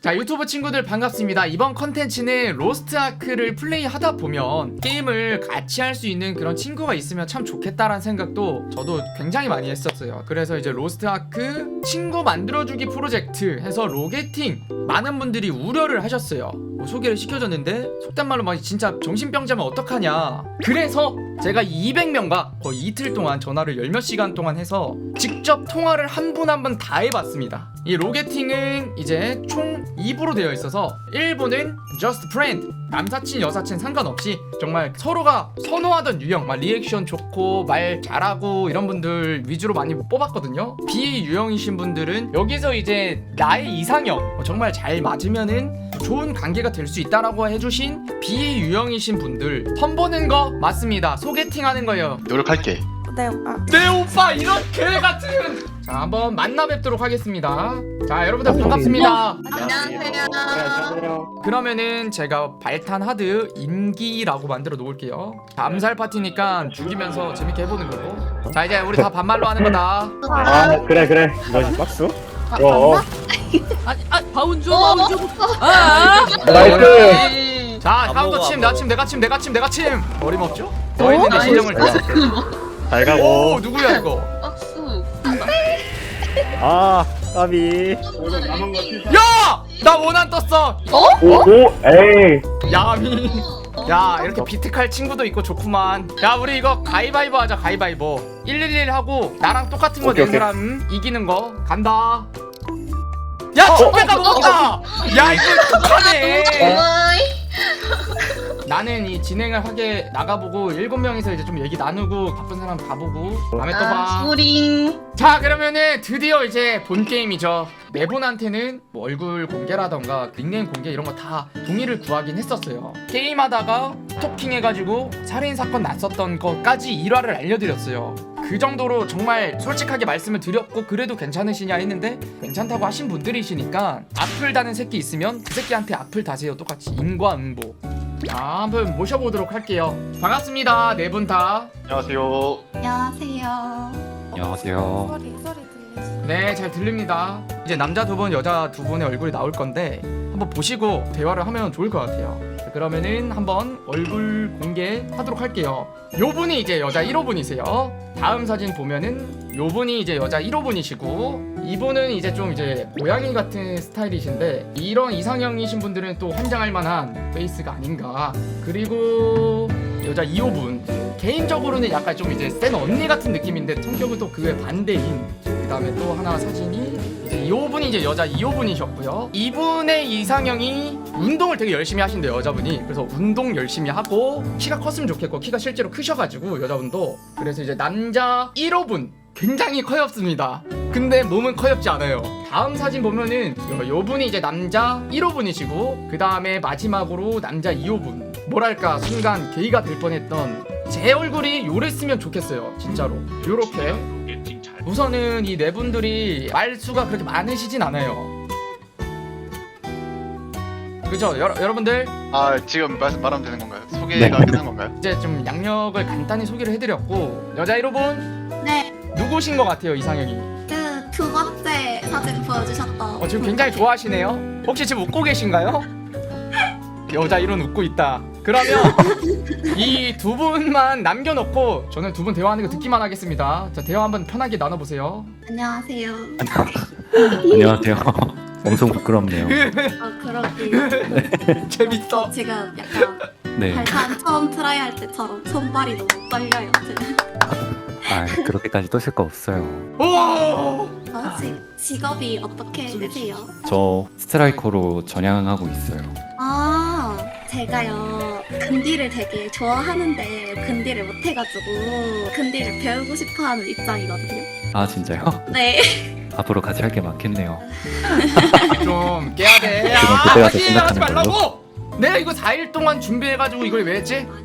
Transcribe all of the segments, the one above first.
자 유튜브 친구들 반갑습니다. 이번 컨텐츠는 로스트 아크를 플레이하다 보면 게임을 같이 할 수 있는 그런 친구가 있으면 참 좋겠다라는 생각도 저도 굉장히 많이 했었어요. 그래서 이제 로스트 아크 친구 만들어주기 프로젝트 해서 로게팅 많은 분들이 우려를 하셨어요 뭐 소개를 시켜줬는데 속된 말로 막 진짜 정신병자면 어떡하냐 그래서 제가 200명과 거의 이틀 동안 전화를 열몇 시간 동안 해서 직접 통화를 한 분 한 분 다 해봤습니다. 이 로게팅은 이제 총 2부로 되어 있어서 1부는 just friend 남사친 여사친 상관없이 정말 서로가 선호하던 유형 막 리액션 좋고 말 잘하고 이런 분들 위주로 많이 뽑았거든요 비유형이신 분들은 여기서 이제 나의 이상형 어, 정말 잘 맞으면은 좋은 관계가 될 수 있다라고 해주신 비유형이신 분들 선 보는 거 맞습니다. 소개팅 하는 거예요. 노력할게. 네 오빠 내 오빠 이런 개 같은 자 한번 만나 뵙도록 하겠습니다. 자 여러분들 반갑습니다. 안녕하세요. 그러면은 제가 발탄 하드 인기라고 만들어 놓을게요. 자, 암살 파티니까 죽이면서 재밌게 해보는 거고 자 이제 우리 다 반말로 하는 거다. 아 그래 그래. 뭐지 박수? 어. 아니, 아, 바운주, 바운주. 아, 나이스. 자 다음도 침 내가 침 내가 침 내가 침 내가 침. 어림없죠? 너희는 내 신정을 다 잘 오 가고. 누구야 이거? 박수. 아 까비. 야! 나 원한 떴어. 오 오 에이. 야미. 야 이렇게 비트칼 친구도 있고 좋구만. 야 우리 이거 가위바위보 하자 가위바위보 111 하고 나랑 똑같은 거 오케이, 낸 오케이. 사람 이기는 거. 간다. 야 축배가 먹었다. 야 이거 똑하네. 나는 이 진행을 하게 나가보고 일곱 명이서 이제 좀 얘기 나누고 바쁜 사람 가보고 다음에 또봐. 우링. 자 그러면은 드디어 이제 본 게임이죠. 네 분한테는 뭐 얼굴 공개라던가 닉네임 공개 이런 거 다 동의를 구하긴 했었어요. 게임하다가 스토킹 해가지고 살인사건 났었던 것까지 일화를 알려드렸어요 그 정도로 정말 솔직하게 말씀을 드렸고 그래도 괜찮으시냐 했는데 괜찮다고 하신 분들이시니까 악플 다는 새끼 있으면 그 새끼한테 악플 다세요 똑같이 인과응보 자 한번 모셔보도록 할게요 반갑습니다 네 분 다 안녕하세요. 안녕하세요 안녕하세요. 소리 소리 들리시 네, 잘 들립니다. 이제 남자 두 분, 여자 두 분의 얼굴이 나올 건데 한번 보시고 대화를 하면 좋을 것 같아요. 자, 그러면은 한번 얼굴 공개하도록 할게요. 요 분이 이제 여자 1호분이세요. 다음 사진 보면은 요 분이 이제 여자 1호분이시고 이분은 이제 좀 이제 고양이 같은 스타일이신데 이런 이상형이신 분들은 또 환장할 만한 페이스가 아닌가. 그리고 여자 2호분 개인적으로는 약간 좀 이제 센 언니 같은 느낌인데 성격은 또 그의 반대인 그 다음에 또 하나 사진이 이제 2호분이 이제 여자 2호분이셨고요. 이분의 이상형이 운동을 되게 열심히 하신대요 여자분이. 그래서 운동 열심히 하고 키가 컸으면 좋겠고 키가 실제로 크셔가지고 여자분도 그래서 이제 남자 1호분 굉장히 커엽습니다. 근데 몸은 커엽지 않아요. 다음 사진 보면은 요, 요 분이 이제 남자 1호분이시고 그 다음에 마지막으로 남자 2호분. 뭐랄까 순간 게이가 될 뻔했던 제 얼굴이 요랬으면 좋겠어요 진짜로. 요렇게 우선은 이 네 분들이 말수가 그렇게 많으시진 않아요. 그죠? 여러, 여러분들? 아 지금 말, 말하면 되는 건가요? 소개가 끝난 건가요? 이제 좀 양력을 간단히 소개를 해드렸고 여자 1호분 네그 누구신 것 같아요 이상형이? 두 번째 사진 보여주셨던 어, 지금 굉장히 좋아하시네요. 혹시 지금 웃고 계신가요? 여자 1호는 웃고 있다 그러면 이 두 분만 남겨놓고 저는 두 분 대화하는 거 듣기만 하겠습니다 자 대화 한번 편하게 나눠보세요 안녕하세요 안녕하세요. 엄청 부끄럽네요. 어 그러게요 재밌어 지금 약간 네. 발판 처음 트라이 할 때처럼 손발이 너무 떨려요 아 그렇게까지 떠실 거 없어요. 오! 혹시 직업이 어떻게 되세요? 저 스트라이커로 전향하고 있어요. 아 제가요 근디를 되게 좋아하는데 근디를 못해가지고 근디를 배우고 싶어하는 입장이거든요 아 진짜요? 네 앞으로 같이 할 게 많겠네요. 좀 깨야 돼. 아, 그때 가서 하지 생각하는 말라고. 내가 이거 4일 동안 준비해가지고 이걸 왜 했지?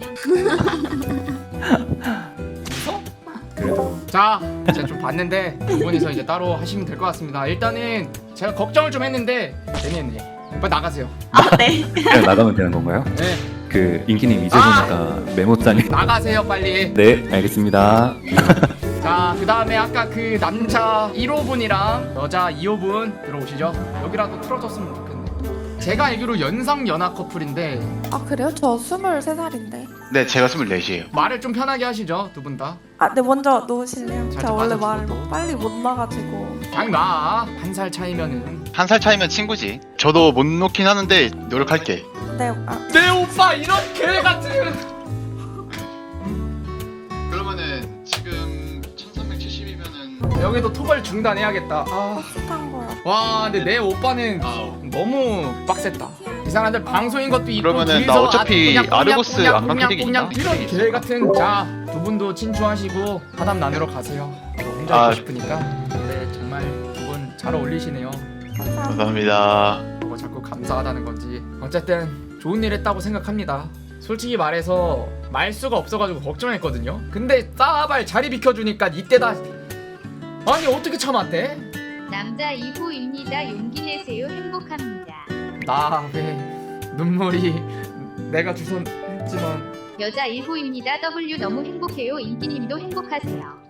그래도 자, 제가 좀 봤는데 두 분이서 이제 따로 하시면 될 것 같습니다. 일단은 제가 걱정을 좀 했는데 괜히 했네. 빨리 나가세요. 아 네 그냥 나가면 되는 건가요? 네, 그 인기님 이제 보니까 메모장에 나가세요 빨리. 네 알겠습니다. 자, 그 다음에 아까 그 남자 1호분이랑 여자 2호분 들어오시죠. 여기라도 틀어줬으면 좋겠네. 제가 알기로 연상 연하 커플인데 아 그래요? 저 23살인데 네 제가 24시에요 말을 좀 편하게 하시죠 두 분 다. 아 네 먼저 놓으실래요? 살짝 제가 원래 말을 또. 빨리 못 나가지고 그냥 나한 살 차이면은 한 살 차이면 친구지 저도 못 놓긴 하는데 노력할게 네 아, 내 오빠 이런 개 같은. 그러면은 지금 1370이면은 여기도 토벌 중단해야겠다. 아. 와 근데 내 오빠는 너무 빡셌다 이 사람들 방송인 것도 있고 그러면은 뒤에서 나 어차피 그냥 아르고스 안 꽁냥, 감기되겠다. 꽁냥 이런 개 같은 자 두 분도 친추하시고 바담 나누러 가세요 저 혼자 아. 있고 싶으니까 근데 정말 두 분 잘 어울리시네요 감사합니다 감사합니다 뭐 자꾸 감사하다는 건지 어쨌든 좋은 일 했다고 생각합니다 솔직히 말해서 말수가 없어가지고 걱정했거든요 근데 싸발 자리 비켜주니까 이때다 아니 어떻게 참았대? 남자 2호입니다. 용기 내세요. 행복합니다. 나 왜 눈물이 내가 주선 했지만 여자 1호입니다. W 너무 행복해요. 인기님도 행복하세요.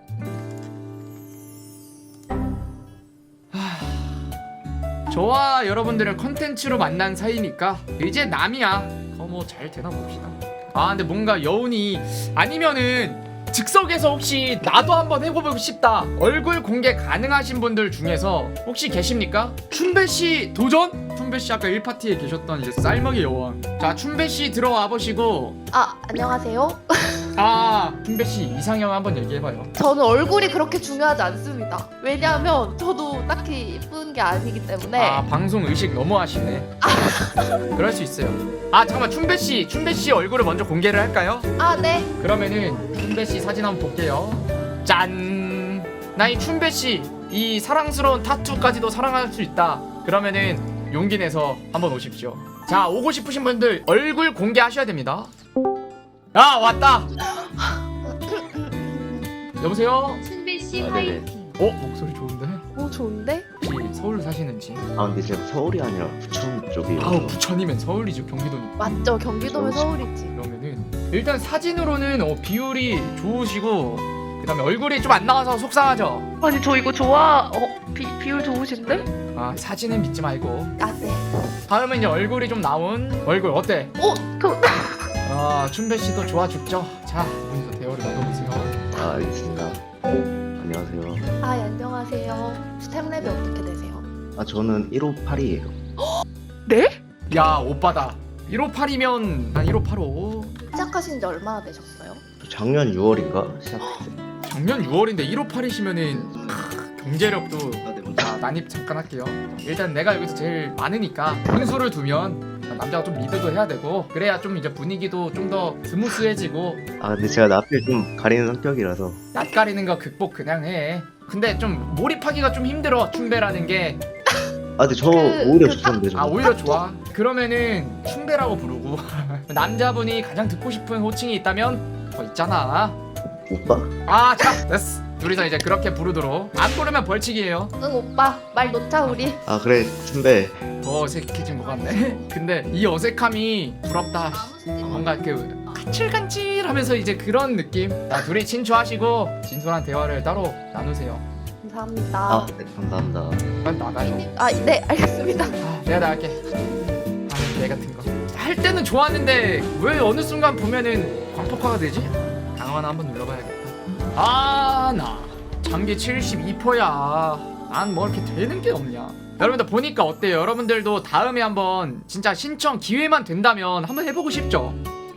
저와 여러분들을 컨텐츠로 만난 사이니까 이제 남이야 어 뭐 잘 되나 봅시다 아 근데 뭔가 여운이 아니면은 즉석에서 혹시 나도 한번 해보고 싶다 얼굴 공개 가능하신 분들 중에서 혹시 계십니까? 춘배씨 도전? 춘배씨 아까 1파티에 계셨던 이제 쌀먹이 여왕 자 춘배씨 들어와 보시고 아, 안녕하세요. 아 춘배씨 이상형 한번 얘기해봐요 저는 얼굴이 그렇게 중요하지 않습니다. 왜냐하면 저도 딱히 예쁜 게 아니기 때문에. 아 방송 의식 너무 하시네 그럴 수 있어요 아 잠깐만 춘배씨 춘배씨 얼굴을 먼저 공개를 할까요? 아, 네. 그러면은 춘배씨 사진 한번 볼게요 짠! 나 이 춘배씨 이 사랑스러운 타투까지도 사랑할 수 있다 그러면은 용기 내서 한번 오십시오 자 오고 싶으신 분들 얼굴 공개하셔야 됩니다 아 왔다 여보세요? 순배 씨 아, 네네. 화이팅. 어? 목소리 좋은데? 오, 좋은데? 혹시 서울 사시는지? 아 근데 제가 서울이 아니라 부천 쪽이에요. 아우 부천이면 서울이죠 경기도니까 맞죠? 경기도면 그렇지. 서울이지. 그러면은 일단 사진으로는 어, 비율이 좋으시고 그다음에 얼굴이 좀 안 나와서 속상하죠. 아니, 저 이거 좋아. 어, 비, 비율 좋으신데? 아 사진은 믿지 말고 아, 네. 다음은 이제 얼굴이 좀 나온 얼굴 어때? 어, 그, 아 춘배 씨도 좋아 죽죠. 자 여기서 대화를 나눠보세요. 아 알겠습니다. 안녕하세요. 아, 예, 안녕하세요. 스텝 랩이 어떻게 되세요? 아 저는 158이에요. 네? 야 오빠다. 158이면 난 1585. 시작하신 지 얼마나 되셨어요? 작년 6월인가 시작했어요. 작년 6월인데 158이시면은 경제력도 아, 네. 자 난입 잠깐 할게요. 일단 내가 여기서 제일 많으니까 분수를 두면 남자가 좀 리드도 해야 되고 그래야 좀 이제 분위기도 좀더 스무스해지고 아 근데 제가 낯을 좀 가리는 성격이라서. 낯가리는 거 극복 그냥 해. 근데 좀 몰입하기가 좀 힘들어 춘배라는 게. 아 아 근데 저 그- 오히려 그 좋던데 저. 오히려 좋아? 그러면은 춘배라고 부르고. 남자분이 가장 듣고 싶은 호칭이 있다면? 어 있잖아 오빠? 아 자 됐어 둘이서 이제 그렇게 부르도록 안 부르면 벌칙이에요 응, 오빠. 말 놓자, 우리. 아 그래 춘배. 더 어색해진 것 같네 근데 이 어색함이 부럽다 뭔가 그 간질간질하면서 이제 그런 느낌 자 둘이 친추하시고 진솔한 대화를 따로 나누세요 감사합니다. 아 네, 감사합니다. 빨리 나가요 아, 네, 알겠습니다. 아, 내가 나갈게 아개 같은 거 할 때는 좋았는데 왜 어느 순간 보면은 광폭화가 되지? 강화 하나 한번 눌러봐야겠다. 아 나. 장기 72%야. 난 뭐 이렇게 되는 게 없냐. 여러분들 보니까 어때요? 여러분들도 다음에 한번 진짜 신청 기회만 된다면 한번 해보고 싶죠?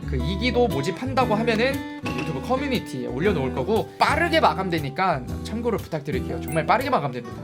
그 이기도 모집한다고 하면은 유튜브 커뮤니티에 올려놓을 거고 빠르게 마감되니까 참고를 부탁드릴게요. 정말 빠르게 마감됩니다